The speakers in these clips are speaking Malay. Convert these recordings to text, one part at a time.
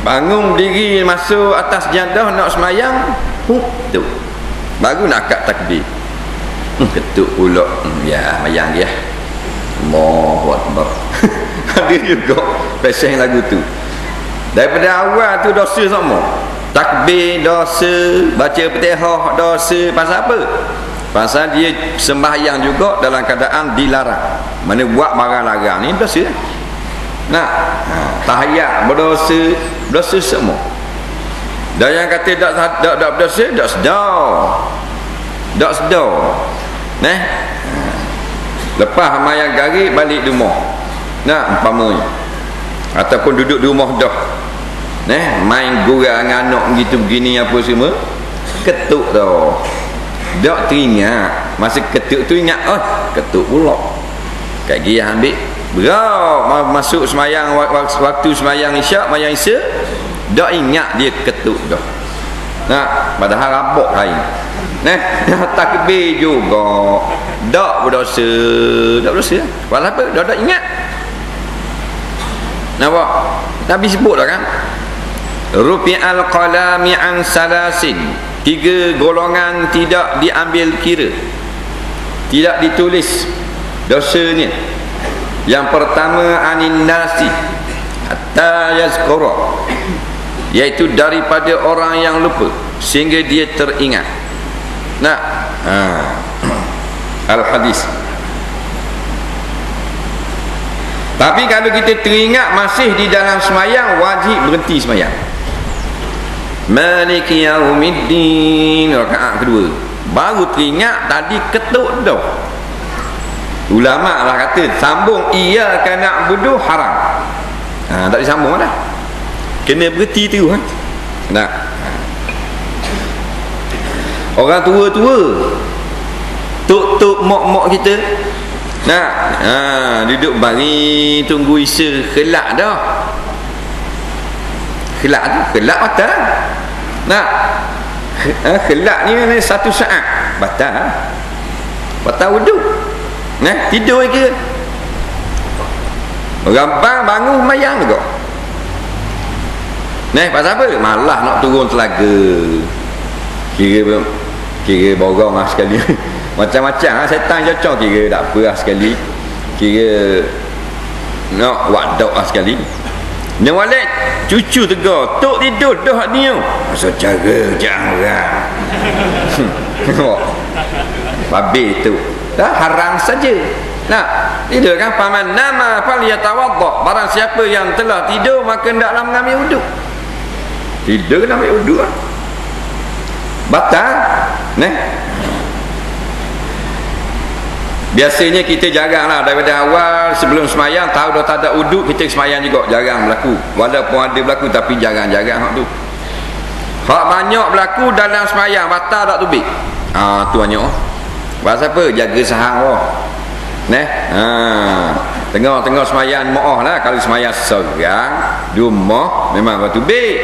bangun diri masuk atas jadah nak semayang huh, tu baru nak akad takbir. Hmm, ketuk pula. Hmm, ya mayang dia. Allahu Akbar ada juga pasang lagu tu. Daripada awal tu dosa semua takbir dosa baca petihah dosa. Pasal apa? Pasal dia sembahyang juga dalam keadaan dilarang. Mana buat barang larang ni dosa nak. Ha, tahiyat berdosa dosa semua. Dan yang kata tak tak tak berdosa tak sedar. Tak sedar. Nah, lepas maya garik balik rumah. Nak umpamanya. Ataupun duduk di rumah dah. Nah, main gurau dengan anak gitu begini apa semua. Ketuk tu tak teringat. Masa ketuk tu ingat oh ketuk pula. Kat dia ambil Berau masuk semayang waktu semayang isyak, semayang isya, dak ingat dia ketuk dah. Nah, padahal rabok lain. Nah, takbir juga. Dak berdosa, dak berdosa. Walau apa, dak ingat. Nampak? Nabi sebut dah kan? Rupi'al qalami an salasin. Tiga golongan tidak diambil kira. Tidak ditulis dosanya yang pertama anin nasi hatta yazkura iaitu daripada orang yang lupa sehingga dia teringat. Nah ha. al hadis tapi kalau kita teringat masih di dalam semayang wajib berhenti semayang. Maliki yaumiddin rakaat kedua. Baru teringat tadi ketuk dah ulama lah kata sambung iya kena budu haram. Ha, tak disambung dah kena berhenti tu ha? nak orang tua-tua. Tuk-tuk mok-mok kita. Nak ha, duduk bagi tunggu isa kelak dah. Kelak tu kelak batal. Nak ha, kelak ni satu saat. Batal. Batal wuduk Nah, tidur ke? Bang bangun mayang juga. Nah, pasal apa? Malah nak turun telaga. Kira kira borong lah sekali. Macam-macam lah setan cocok kira tak apa lah sekali. Kira nak wadok lah sekali. Yang walik cucu tegar tok tidur dah ni masa cara jangan babi tu dah haram saja. Nah tidur kan? Paman nama fal yatawadda barang siapa yang telah tidur maka hendaklah mengambil wuduk. Tidur kena ambil wuduk lah. batal. Nah biasanya kita jarang lah. Daripada awal sebelum semayang tahu dah tak ada uduk kita semayang juga. Jarang berlaku. Walaupun ada berlaku tapi jarang-jarang hak tu. Hak banyak berlaku dalam semayang. Batal tak tubik ah tu banyak Pasal apa? Jaga sahang Allah. Neh. Ha. Tengah-tengah semayang mo'ah lah. Kalau semayang seorang, moh, memang waktu baik.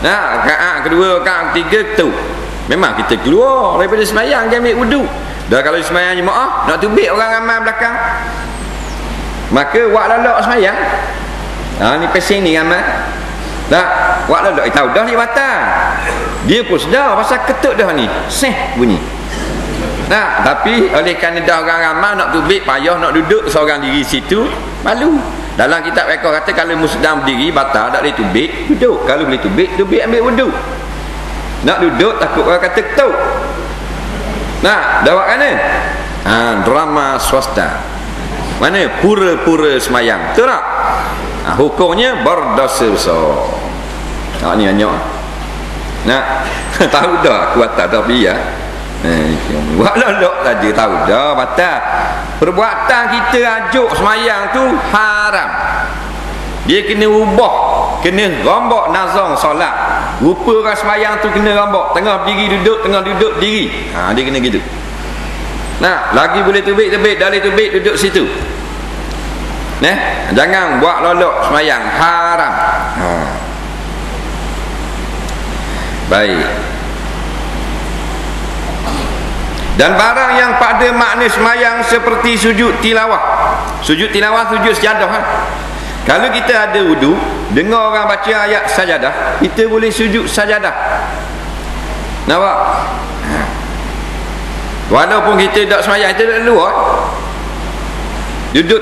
Nah, kaat kedua, kaat ketiga, tu. Memang kita keluar daripada semayang, dia ambil wudu. Dah kalau semayang mo'ah, nak tubik orang ramai belakang. Maka, wak lalak semayang. Ha, ni pesing ni ramai. Tak, wak lalak, eh, tahu dah ni batal. Dia pun sedar pasal ketuk dah ni. Seh bunyi. Nah, tapi oleh kerana dah orang ramai nak tubik, payah nak duduk seorang diri situ, malu. Dalam kitab rekod kata kalau muslim berdiri batal tak boleh tubik, duduk. Kalau boleh tubik, tubik ambil wuduk. Nak duduk takut orang kata ketuk. Nah, dah buat mana? Ha, drama swasta. Mana pura-pura semayang. Betul tak? Ha, hukumnya berdosa besar. Tak ni hanya. Nah, tahu dah kuat tak tapi ya. Eh, buat lolok saja tahu dah batal. Perbuatan kita ajuk semayang tu haram. Dia kena ubah, kena rombok nazong solat. Rupa orang semayang tu kena rombok, tengah diri duduk, tengah duduk diri. Ha dia kena gitu. Nah, lagi boleh tubik-tubik, dalih tubik duduk situ. Nah, jangan buat lolok semayang haram. Ha. Baik. Dan barang yang pada makna semayang seperti sujud tilawah. Sujud tilawah sujud sejadah kan? kalau kita ada wudu dengar orang baca ayat sajadah kita boleh sujud sajadah nampak walaupun kita tak semayang kita tak luar duduk